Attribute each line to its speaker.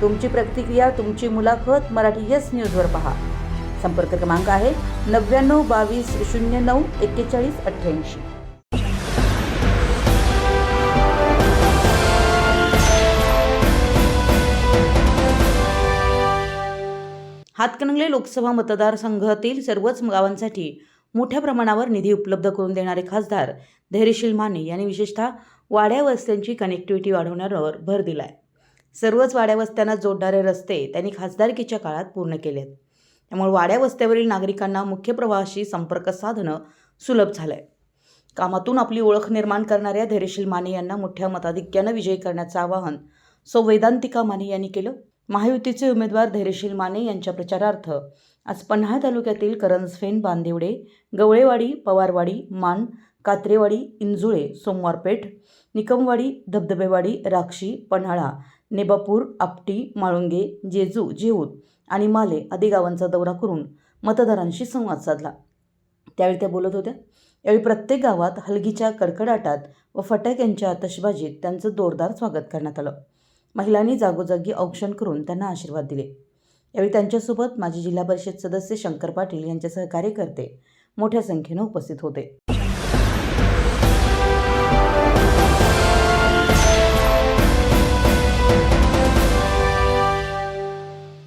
Speaker 1: तुमची प्रतिक्रिया तुमची मुलाखत मराठी येस न्यूजवर पहा. संपर्क क्रमांक आहे नव्याण्णव बावीस शून्य नऊ एक्केचाळीस अठ्ठ्याऐंशी. हातकणंगले लोकसभा मतदारसंघातील सर्वच गावांसाठी मोठ्या प्रमाणावर निधी उपलब्ध करून देणारे खासदार धैर्यशील माने यांनी विशेषतः वाड्या वस्त्यांची कनेक्टिव्हिटी वाढवण्यावर भर दिला आहे सर्वच वाड्यावस्त्यांना जोडणारे रस्ते त्यांनी खासदारकीच्या काळात पूर्ण केलेत. त्यामुळे वाड्यावस्त्यावरील नागरिकांना मुख्य प्रवाहाशी संपर्क साधणं सुलभ झालं आहे कामातून आपली ओळख निर्माण करणाऱ्या धैर्यशील माने यांना मोठ्या मताधिक्यानं विजयी करण्याचं आवाहन सौ वेदांतिका माने यांनी केलं. महायुतीचे उमेदवार धैर्यशील माने यांच्या प्रचारार्थ आज पन्हाळ तालुक्यातील करंजफेन बांदिवडे गवळेवाडी पवारवाडी मान कात्रेवाडी इंजुळे सोमवारपेठ निकमवाडी धबधबेवाडी राक्षी पन्हाळा नेबापूर आपटी माळुंगे जेजू जेहूत आणि माले आदी गावांचा दौरा करून मतदारांशी संवाद साधला. त्यावेळी त्या बोलत होत्या यावेळी प्रत्येक गावात हलगीच्या कडकडाटात व फटाक्यांच्या आतषबाजीत त्यांचं जोरदार स्वागत करण्यात आलं. महिलांनी जागोजागी औक्षण करून त्यांना आशीर्वाद दिले. यावेळी त्यांच्यासोबत माजी जिल्हा परिषद सदस्य शंकर पाटील यांच्यासह कार्यकर्ते मोठ्या संख्येनं उपस्थित होते.